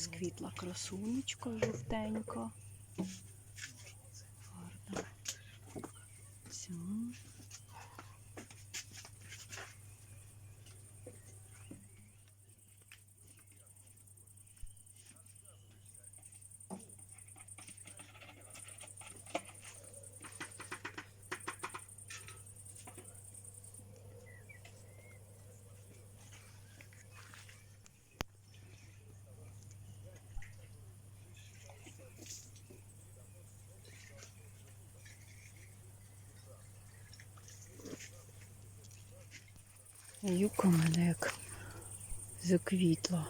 Розквітла красунечко жовтенько. Гарно. Ця. Юка в мене як заквітла.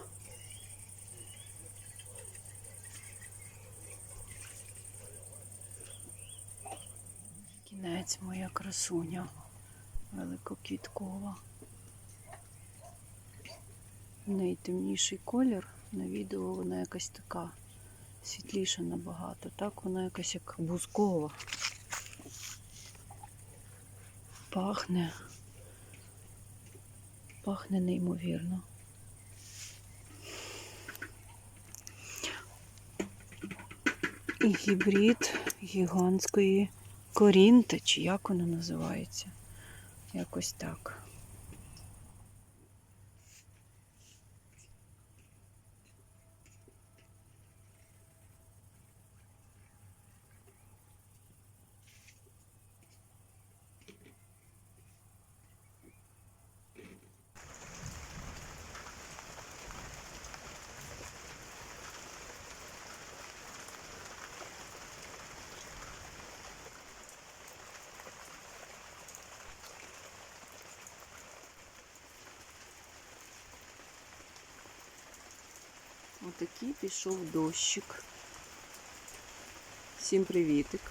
Кінець моя красуня великоквіткова. В неї темніший колір. На відео вона якась така світліша набагато. Так вона якась як бузкова. Пахне. Пахне неймовірно. І гібрид гігантської корінти, чи як воно називається? Якось так. Отакий пішов дощик. Всім привітик.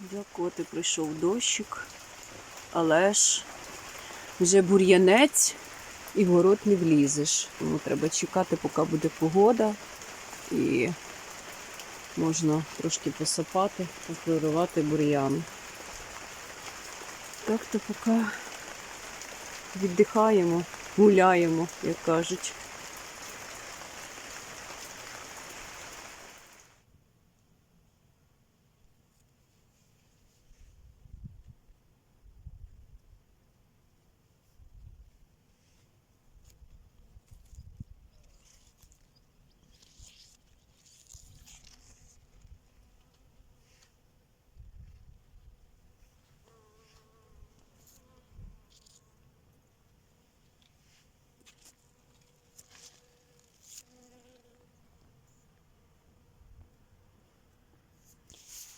Дякувати прийшов дощик, але ж вже бур'янець і в город не влізеш. Тому треба чекати, поки буде погода і можна трошки посапати, покорувати бур'ян. Так-то поки віддихаємо, гуляємо, як кажуть.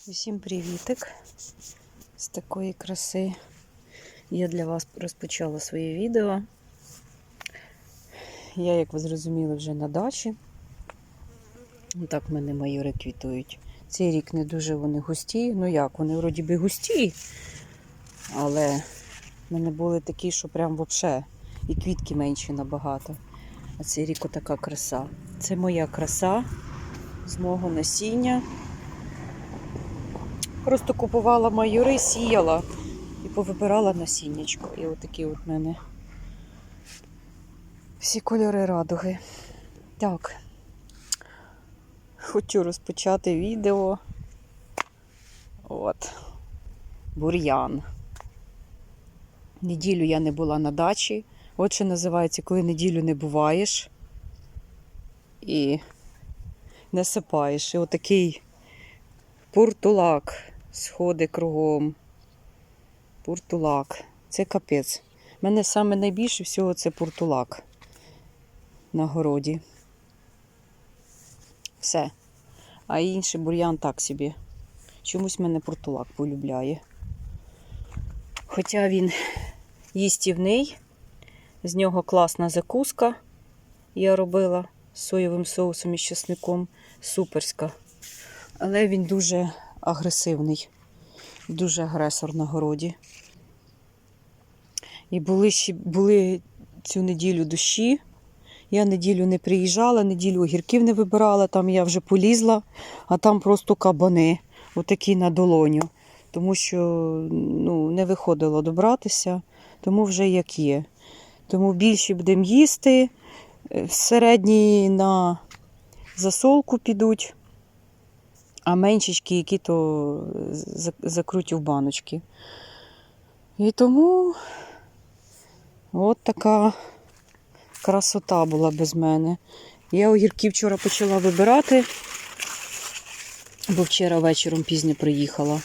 Усім привітик з такої краси. Я для вас розпочала своє відео. Я, як ви зрозуміли, вже на дачі. Так мене майори квітують. Цей рік не дуже вони густі. Ну як, вони вроді би густі, але в мене були такі, що прям взагалі і квітки менші набагато. А цей рік отака краса. Це моя краса з мого насіння. Просто купувала майори, сіяла і повибирала насіннячко. І отакі от в мене всі кольори радуги. Так, хочу розпочати відео. От, бур'ян. Неділю я не була на дачі. От що називається, коли неділю не буваєш і не сипаєш. І отакий пуртулак сходи кругом. Пуртулак. Це капець. Мене саме найбільше всього це пуртулак на городі. Все. А інший бур'ян так собі. Чомусь мене пуртулак полюбляє. Хоча він їстівний, з нього класна закуска. Я робила з соєвим соусом і чесником. Суперська. Але він дуже агресивний, дуже агресор на городі. І були були цю неділю дощі. Я неділю не приїжджала, неділю огірків не вибирала, там я вже полізла, а там просто кабани, отакі на долоню. Тому що ну, не виходило добратися, тому вже як є. Тому більше будемо їсти, Е, Середні на засолку підуть, а меншечки, які то за- закрутю в баночки. І тому от така красота була без мене. Я огірки вчора почала вибирати, бо вчора вечором пізньо приїхала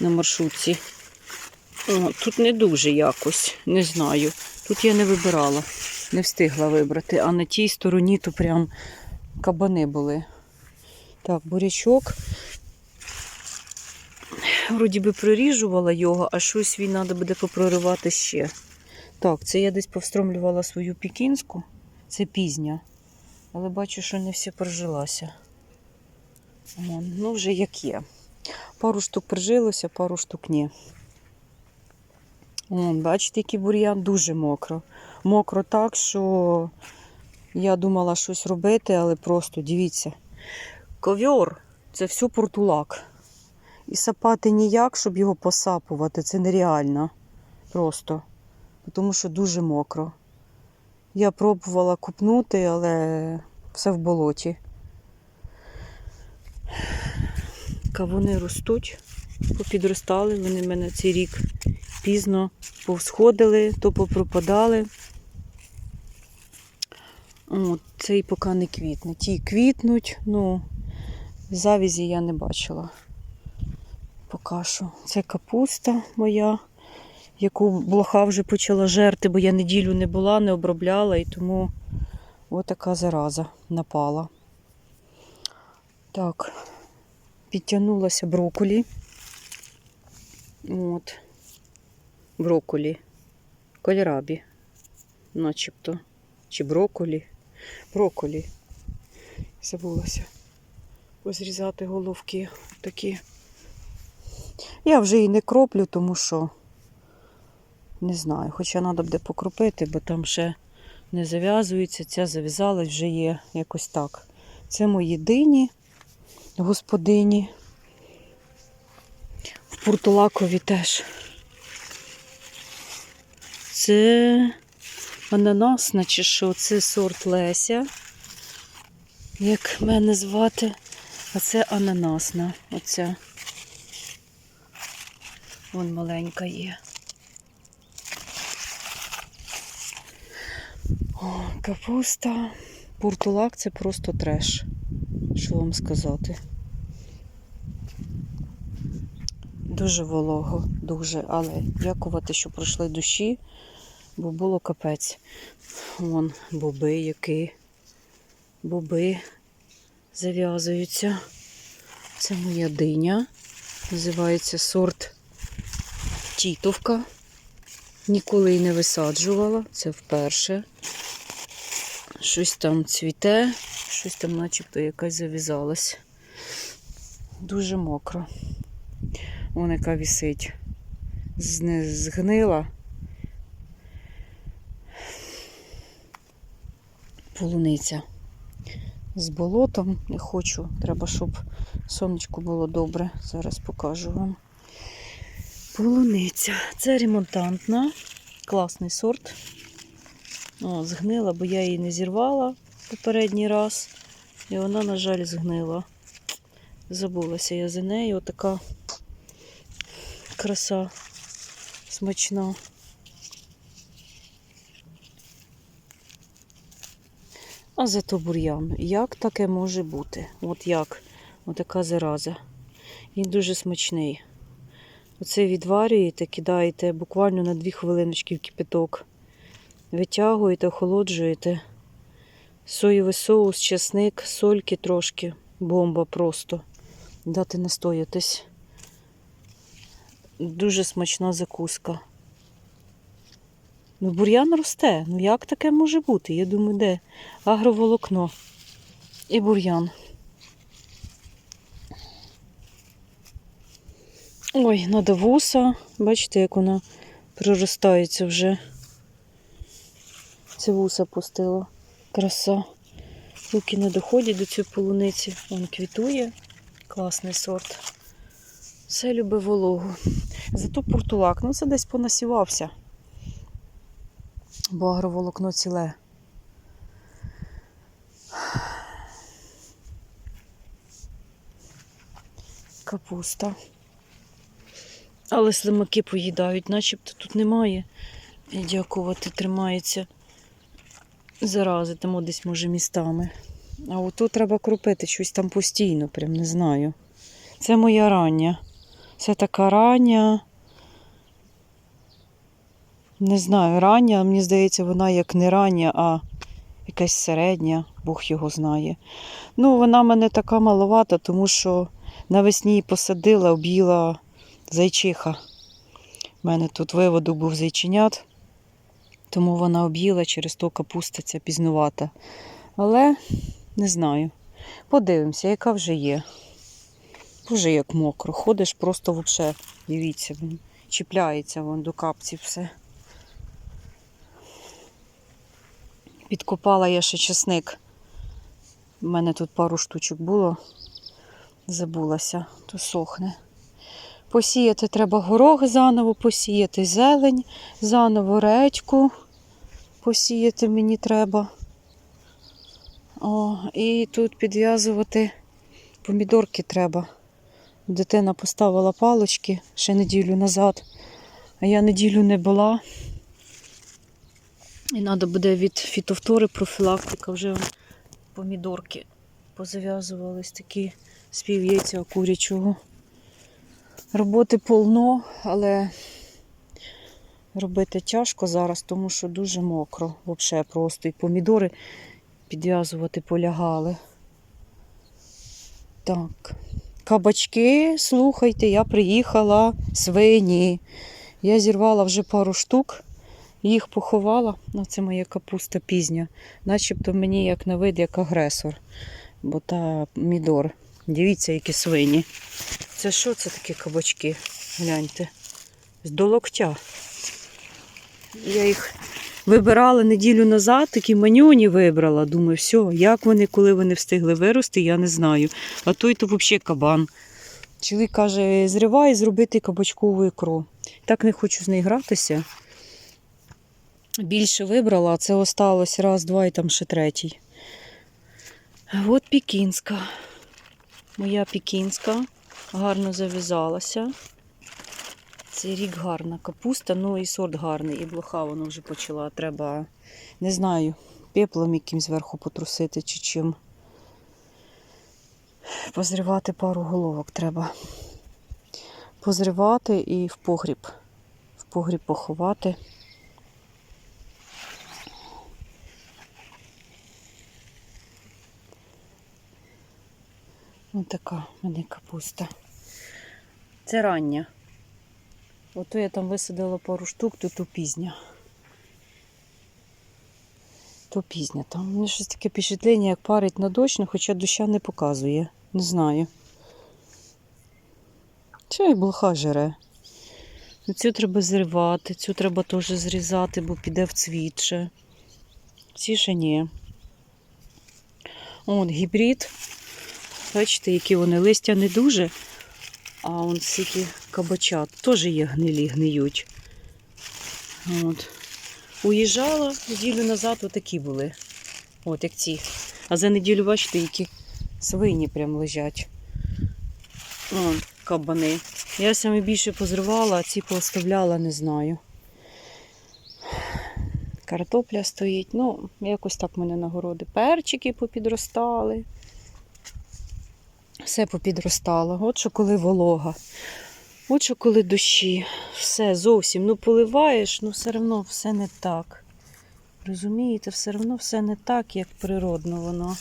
на маршрутці. О, тут не дуже якось, не знаю. Тут я не вибирала, не встигла вибрати, а на тій стороні то прям кабани були. Так, бурячок. Вроді би проріжувала його, а щось він треба буде попроривати ще. Так, це я десь повстромлювала свою пікінську. Це пізня. Але бачу, що не всі прижилася. О, ну, вже як є. Пару штук прижилося, пару штук ні. О, бачите, який бур'ян дуже мокро. Мокро так, що я думала щось робити, але просто дивіться. Ковьор це все портулак. І сапати ніяк, щоб його посапувати. Це нереально. Просто. Тому що дуже мокро. Я пробувала купнути, але все в болоті. Кавуни ростуть, попідростали. Вони в мене цей рік пізно повсходили, то попропадали. От, цей поки не квітне. Ті квітнуть, ну, завізі я не бачила. Поки що. Це капуста моя, яку блоха вже почала жерти, бо я неділю не була, не обробляла, і тому отака зараза напала. Так, підтягнулася брокколі. От. Брокколі. Кольрабі. Начебто. Чи брокколі. Брокколі. Забулася. Позрізати головки такі. Я вже і не кроплю, тому що не знаю, хоча треба буде покропити, бо там ще не зав'язується, ця зав'язалась вже є якось так. Це мої дині, господині. В Пуртулакові теж. Це ананасна чи що, це сорт Леся, як мене звати. А це ананасна. Оця. Вон маленька є. О, капуста. Пуртулак це просто треш. Що вам сказати? Дуже волого, дуже, але дякувати, що пройшли душі, бо було капець. Вон боби які. Боби зав'язуються. Це моя диня. Називається сорт Тітовка. Ніколи її не висаджувала, це вперше. Щось там цвіте, щось там начебто якась зав'язалась. Дуже мокро. Вон яка вісить. Згнила. Полуниця. З болотом не хочу. Треба, щоб сонечко було добре. Зараз покажу вам. Полуниця. Це ремонтантна. Класний сорт. О, згнила, бо я її не зірвала попередній раз. І вона, на жаль, згнила. Забулася я за нею. Отака краса смачна. А зато бур'ян. Як таке може бути? От як? Отака зараза. Він дуже смачний. Оце відварюєте, кидаєте буквально на 2 хвилиночки в кипяток. Витягуєте, охолоджуєте. Соєвий соус, чесник, сольки трошки. Бомба просто. Дати настоятись. Дуже смачна закуска. Ну, бур'ян росте. Ну як таке може бути? Я думаю, де агроволокно і бур'ян. Ой, надо вуса. Бачите, як вона проростається вже. Це вуса пустила. Краса. Руки не доходять до цієї полуниці. Вон квітує. Класний сорт. Все любить вологу. Зато портулак, ну це десь понасівався бо агроволокно ціле. Капуста. Але слимаки поїдають, начебто тут немає. Дякувати, тримається зарази, там десь, може, містами. А отут треба крупити щось там постійно, прям не знаю. Це моя рання. Це така рання. Не знаю, рання, мені здається, вона як не рання, а якась середня, Бог його знає. Ну, вона мене така маловата, тому що навесні посадила, об'їла зайчиха. У мене тут виводу був зайченят, тому вона об'їла через то капуста пізнувата. Але не знаю. Подивимося, яка вже є. Боже, як мокро. Ходиш просто взагалі, дивіться, чіпляється вон до капців все. Підкопала я ще чесник. У мене тут пару штучок було. Забулася, то сохне. Посіяти треба горох заново, посіяти зелень, заново редьку посіяти мені треба. О, і тут підв'язувати помідорки треба. Дитина поставила палочки ще неділю назад, а я неділю не була. І треба буде від фітовтори профілактика вже помідорки позав'язувались такі з пів'яйця курячого. Роботи полно, але робити тяжко зараз, тому що дуже мокро. Взагалі просто і помідори підв'язувати полягали. Так. Кабачки, слухайте, я приїхала свині. Я зірвала вже пару штук, їх поховала. Ну, це моя капуста пізня. Начебто мені як на вид, як агресор. Бо та мідор. Дивіться, які свині. Це що це такі кабачки? Гляньте. До локтя. Я їх вибирала неділю назад, такі манюні вибрала. Думаю, все, як вони, коли вони встигли вирости, я не знаю. А той то взагалі кабан. Чоловік каже, зривай зробити кабачкову ікру. Так не хочу з нею гратися. Більше вибрала, а це осталось раз, два і там ще третій. От пікінська. Моя пікінська гарно зав'язалася. Цей рік гарна капуста, ну і сорт гарний, і блоха воно вже почала. Треба, не знаю, пеплом яким зверху потрусити чи чим. Позривати пару головок треба. Позривати і в погріб. В погріб поховати. Ось така в мене капуста. Це рання. Ото я там висадила пару штук, то то пізня. То пізня. Там у мене щось таке впечатлення, як парить на дощ, ну, хоча доща не показує. Не знаю. Чи й блоха жере. Ну, Цю треба зривати, цю треба теж зрізати, бо піде в цвіт ще. Ці ще ні. От гібрид. Бачите, які вони листя не дуже, а он скільки кабачат. Теж є гнилі, гниють. От. Уїжджала неділю назад, отакі були. От як ці. А за неділю, бачите, які свині прям лежать. О, кабани. Я саме більше позривала, а ці пооставляла, не знаю. Картопля стоїть. Ну, якось так в мене на городи. Перчики попідростали. Все попідростало. От що коли волога. От що коли дощі. Все зовсім. Ну, поливаєш, ну все одно все не так. Розумієте, все одно все не так, як природно воно.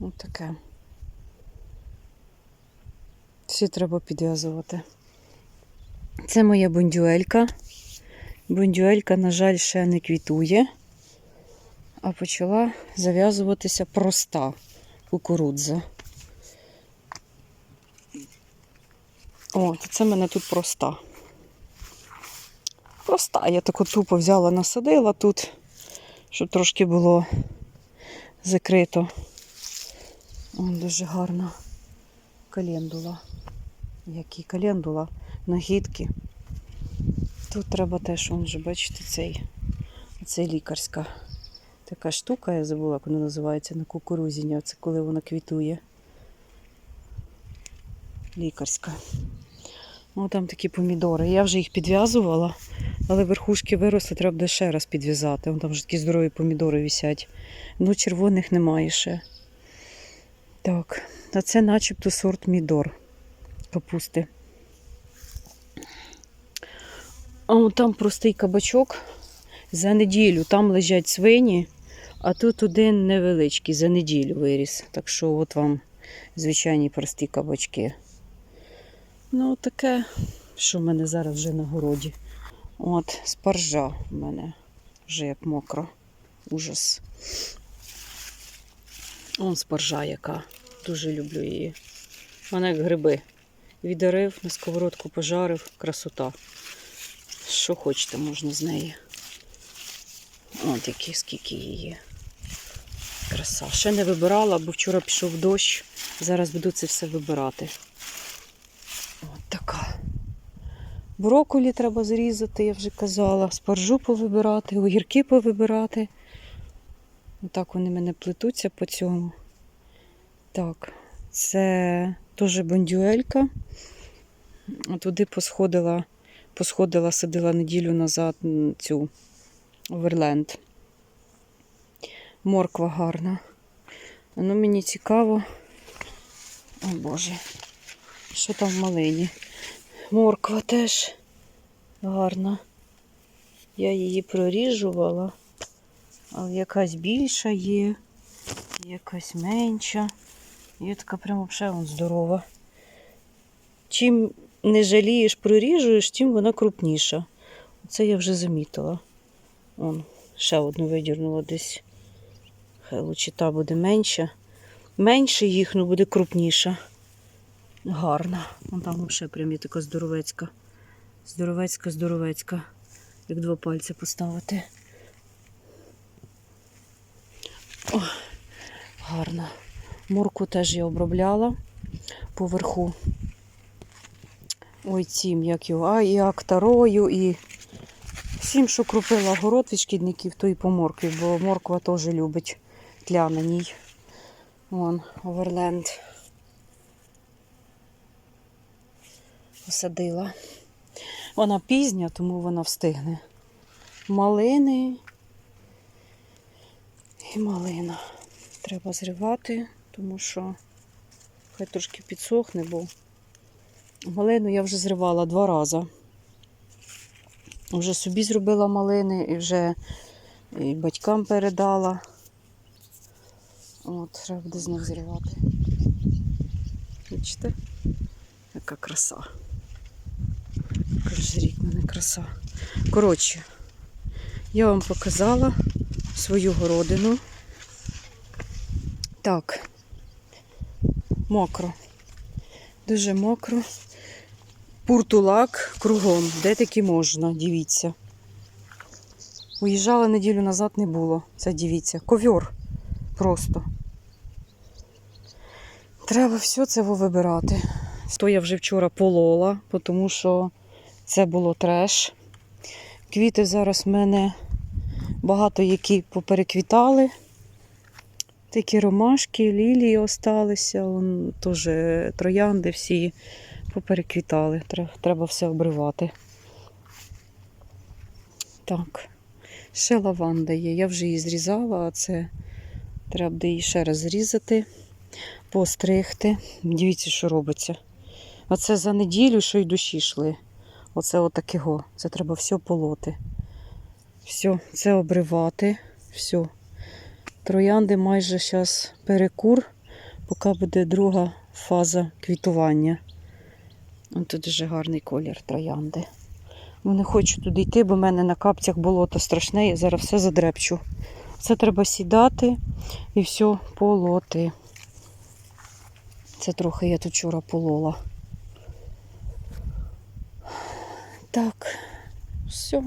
Ось таке. Всі треба підв'язувати. Це моя бондюелька. Бондюелька, на жаль, ще не квітує, а почала зав'язуватися проста кукурудза. О, це в мене тут проста. Проста. Я таку тупо взяла, насадила тут, щоб трошки було закрито. О, дуже гарна календула. Які календула, нагідки. Тут треба теж, он же, бачите, цей, цей лікарська. Така штука, я забула, як вона називається на кукурузі. Це коли вона квітує. Лікарська. О, там такі помідори. Я вже їх підв'язувала, але верхушки виросли, треба буде ще раз підв'язати. Вон там вже такі здорові помідори висять. Ну, червоних немає ще. Так, а це начебто сорт мідор капусти. А там простий кабачок за неділю. Там лежать свині, а тут один невеличкий за неділю виріс. Так що от вам звичайні прості кабачки. Ну, таке, що в мене зараз вже на городі. От, спаржа в мене вже як мокро. Ужас. Он спаржа яка. Дуже люблю її. Вона як гриби. Віддарив, на сковородку пожарив, красота. Що хочете, можна з неї. От які скільки її. Краса. Ще не вибирала, бо вчора пішов дощ. Зараз буду це все вибирати. От така. Брокколі треба зрізати, я вже казала. Спаржу повибирати, огірки повибирати. Отак вони мене плетуться по цьому. Так, це теж бондюелька. Туди посходила, посходила, садила неділю назад цю Оверленд. Морква гарна. Ну, мені цікаво. О Боже, що там в малині? Морква теж гарна. Я її проріжувала, але якась більша є, якась менша. Є така прямо взагалі здорова. Чим не жалієш, проріжуєш, тим вона крупніша. Це я вже замітила. Вон, ще одну видірнула десь. Хай лучше та буде менша. Менше їх, ну буде крупніша. Гарна. Вон там взагалі прям є така здоровецька. Здоровецька, здоровецька. Як два пальці поставити. О, гарна. Морку теж я обробляла поверху. Ой, цим, як його, а і актарою, і всім, що крупила город від шкідників, то і по моркві, бо морква теж любить тля на ній. Вон, оверленд. Посадила. Вона пізня, тому вона встигне. Малини і малина. Треба зривати, тому що хай трошки підсохне, бо малину я вже зривала два рази. Вже собі зробила малини і вже і батькам передала. От, треба буде знов зривати. Бачите? Яка краса. Рік мене краса. Коротше, я вам показала свою городину. Так, мокро. Дуже мокро. Пуртулак кругом, де таки можна, дивіться. Уїжджала неділю назад не було. Це дивіться. Ковьор просто. Треба все це вибирати. То я вже вчора полола, тому що це було треш. Квіти зараз в мене багато які попереквітали. Такі ромашки, лілії осталися, вон теж троянди всі попереквітали. Треба все обривати. Так, ще лаванда є. Я вже її зрізала, а це треба буде її ще раз зрізати, постригти. Дивіться, що робиться. Оце за неділю, що й душі йшли. Оце отакого. Це треба все полоти. Все, це обривати. Все. Троянди майже зараз перекур, поки буде друга фаза квітування. Ось тут дуже гарний колір троянди. Ну, не хочу туди йти, бо в мене на капцях болото страшне, я зараз все задрепчу. Це треба сідати і все полоти. Це трохи я тут вчора полола. Так, все.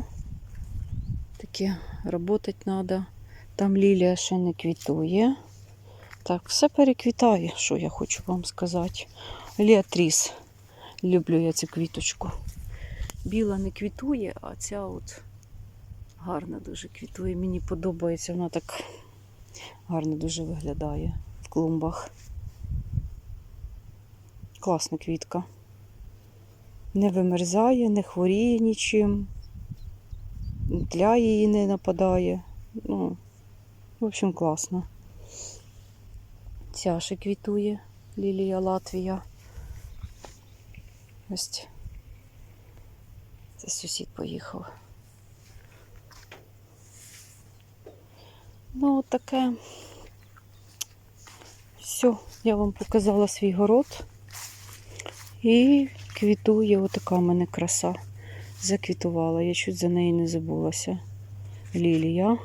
Таке, працювати треба. Там лілія ще не квітує. Так, все переквітає, що я хочу вам сказати. Ліатріс. Люблю я цю квіточку. Біла не квітує, а ця от Гарно дуже квітує. Мені подобається, вона так гарно дуже виглядає в клумбах. Класна квітка. Не вимерзає, не хворіє нічим, тля її не нападає. Ну, в общем, класно. Ця ще квітує Лілія Латвія. Ось. Це сусід поїхав. Ну, таке. Все, я вам показала свій город. І квітує отака в мене краса. Заквітувала. Я чуть за неї не забулася. Лілія.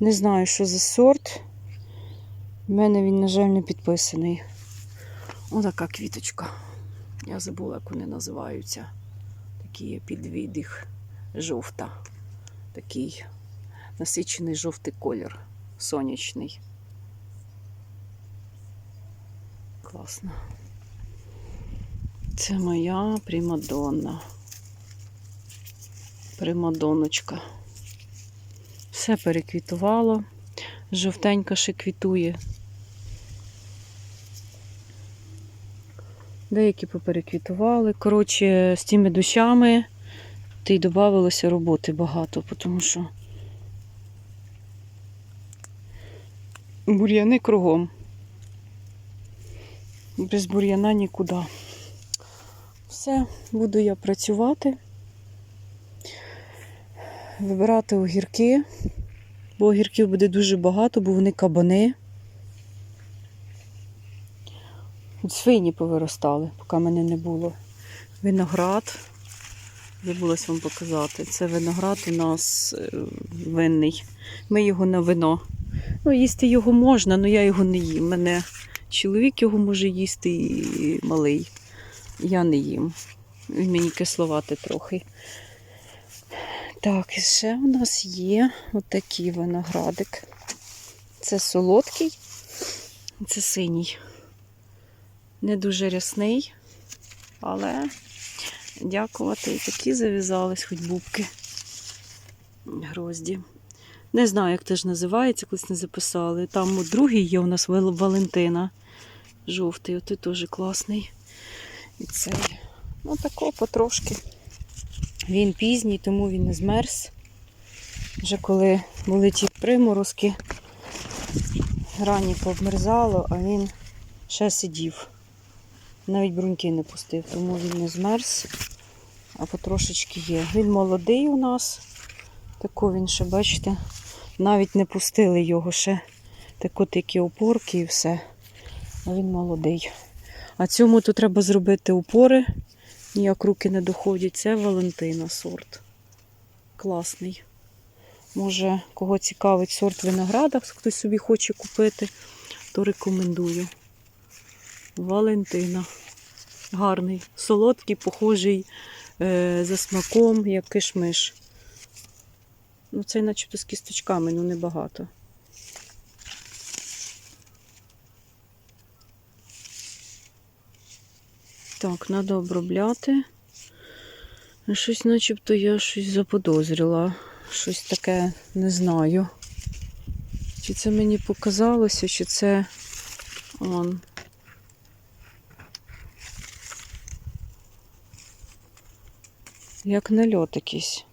Не знаю, що за сорт. У мене він, на жаль, не підписаний. Отака квіточка. Я забула, як вони називаються. Такі є підвідих жовта. Такий насичений жовтий колір. Сонячний. Класно. Це моя примадонна. Примадоночка. Все переквітувало. Жовтенька ще квітує. Деякі попереквітували. Коротше, з тими дощами то й додавалося роботи багато, тому що бур'яни кругом. Без бур'яна нікуди. Все, буду я працювати, вибирати огірки, бо огірків буде дуже багато, бо вони кабани. Свині повиростали, поки мене не було. Виноград. Забулась вам показати. Це виноград у нас е, винний. Ми його на вино. Ну, їсти його можна, але я його не їм. Мене чоловік його може їсти і малий. Я не їм. Він мені кисловати трохи. Так, і ще у нас є отакий виноградик. Це солодкий, це синій. Не дуже рясний, але дякувати. І такі зав'язались, хоч бубки. Грозді. Не знаю, як теж називається, колись не записали. Там другий є у нас Валентина. Жовтий, от теж класний. І цей. Ну, тако потрошки. Він пізній, тому він не змерз. Вже коли були ті приморозки, рані пообмерзало, а він ще сидів. Навіть бруньки не пустив, тому він не змерз, а потрошечки є. Він молодий у нас. Тако він ще, бачите, навіть не пустили його ще. Тако такі опорки і все. А він молодий. А цьому то треба зробити упори. Ніяк руки не доходять. Це Валентина сорт. Класний. Може, кого цікавить сорт винограда, хтось собі хоче купити, то рекомендую. Валентина. Гарний, солодкий, похожий е, за смаком, як кишмиш. Ну, цей начебто з кісточками, ну небагато. Так, треба обробляти. Щось начебто я щось заподозрила. Щось таке не знаю. Чи це мені показалося, чи це он. Як нальот якийсь.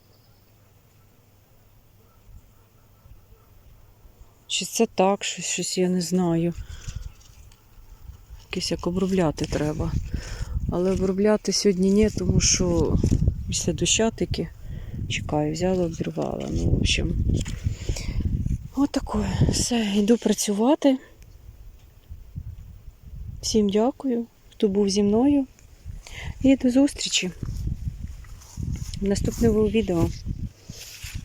Чи це так, щось, щось я не знаю. Якось як обробляти треба. Але обробляти сьогодні ні, тому що після дощатики чекаю, взяла, обірвала. Ну, в общем, отаке. Все, йду працювати. Всім дякую, хто був зі мною. І до зустрічі в наступному відео.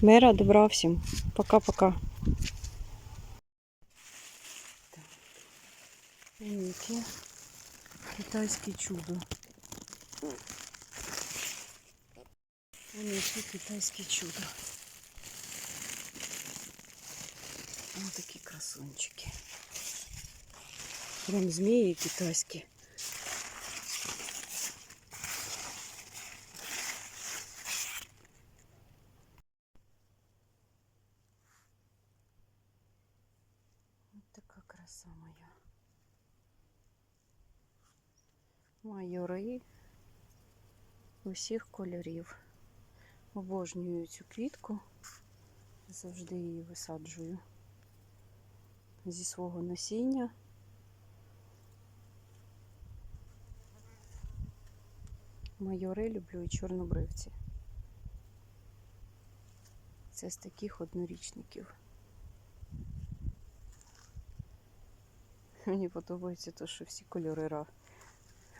Мира, добра всім. Пока-пока. Яке китайське чудо. Вони які китайське чудо. Ось такі красунчики. Прям змії китайські. Майори усіх кольорів. Обожнюю цю квітку, завжди її висаджую зі свого насіння. Майори люблю і чорнобривці. Це з таких однорічників. Мені подобається те, що всі кольори ра-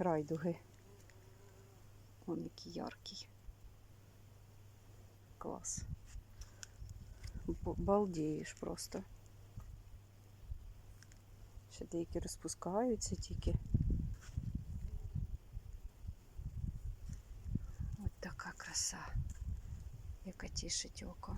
райдуги. Вон який яркий. Клас. Балдієш просто. Ще деякі розпускаються тільки. Ось така краса, яка тішить око.